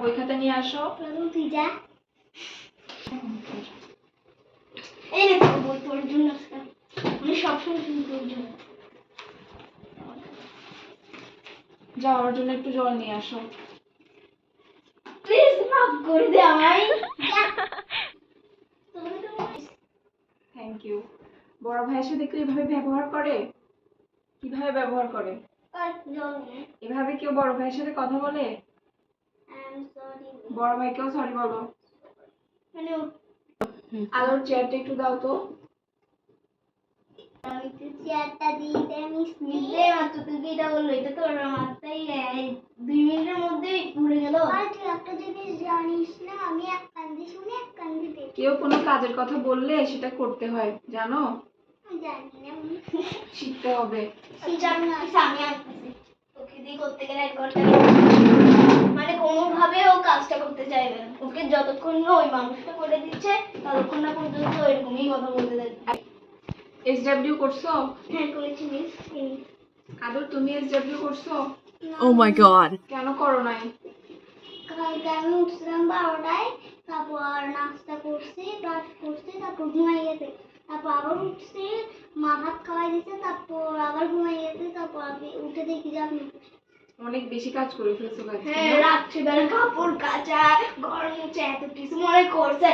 বই খাতা নিয়ে আসো। তুই যা। এই রে বই তোর জন্য আমি সবসময় তোর জন্য। যাও আমার জন্য একটু জল নিয়ে আসো। প্লিজ মাফ করে দে আমায়। থ্যাংক ইউ বড় ভাইয়ের সাথে কেউ এভাবে ব্যবহার করে? কীভাবে ব্যবহার করে? এভাবে কেউ বড় ভাইয়ের সাথে কথা বলে? বড় ভাইকেও সরি বলো। মানে আলোর চেয়ারটা একটু দাও তো। চেয়ারটা দিতে আমি স্নিগ্ধে মাত্র তুই এটা বলল এটা তো মাথায় দুই মিনিটের মধ্যেই ঘুরে গেল। আর তুই একটা জিনিস জানিস না আমি এক কান দিয়ে শুনে এক দেখি। কেউ কোনো কাজের কথা বললে সেটা করতে হয় জানো? জানি না। শিখতে হবে। জানি না। আমি করতে গেলে এক ঘণ্টা মানে কোনোভাবে ও কাজটা করতে চাইবে ওকে যতক্ষণ না ওই মানুষটা করে দিচ্ছে ততক্ষণ না পর্যন্ত এরকমই কথা বলতে থাকবে। এসডব্লিউ করছ? হ্যাঁ করেছি মিস আদর তুমি এসডব্লিউ করছ? Oh my god. কেন করো নাই? কালকে আমি উঠছিলাম বারোটায় তারপর নাস্তা করছি ব্রাশ করছি তারপর ঘুমাই গেছে। তারপর আবার উঠছি মা ভাত খাওয়াই দিচ্ছে তারপর আবার ঘুমাই গেছে তারপর আমি উঠে দেখি যে আপনি অনেক বেশি কাজ করে ফেলছো কাজ হ্যাঁ রাত্রিবেলা কাপড় কাচা ঘর মুছে এত কিছু মনে করছে।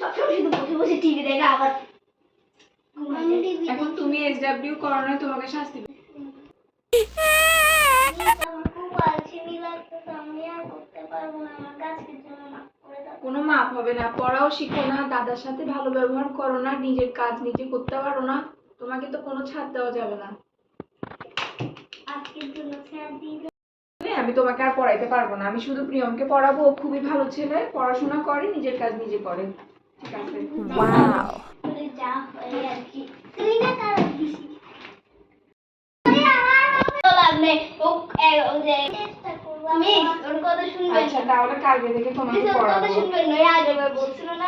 সবসময় শুধু বসে বসে টিভি দেখে আবার এখন তুমি এসডব্লিউ করো নাই তোমাকে শাস্তি কোনো মাপ হবে না পড়াও শিখো না দাদার সাথে ভালো ব্যবহার করো না নিজের কাজ নিজে করতে পারো না। তোমাকে তো কোনো ছাড় দেওয়া যাবে না আজকের জন্য স্যার দিয়ে দাও। মানে আমি তোমাকে আর পড়াইতে পারব না। আমি শুধু প্রিয়মকে পড়াবো। ও খুবই ভালো ছেলে পড়াশোনা করে নিজের কাজ নিজে করে। ঠিক আছে? Wow. করে যা আর কি। তুই না কারণ দিছি আরে আমার ভালো লাগবে। ও এ- ও যে চেষ্টা করব। মিস ওর কথা শুনবেন আচ্ছা তাহলে কালকে থেকে তোমাকে পড়াবো। শুনবেন না। আগেবার বলছিল না?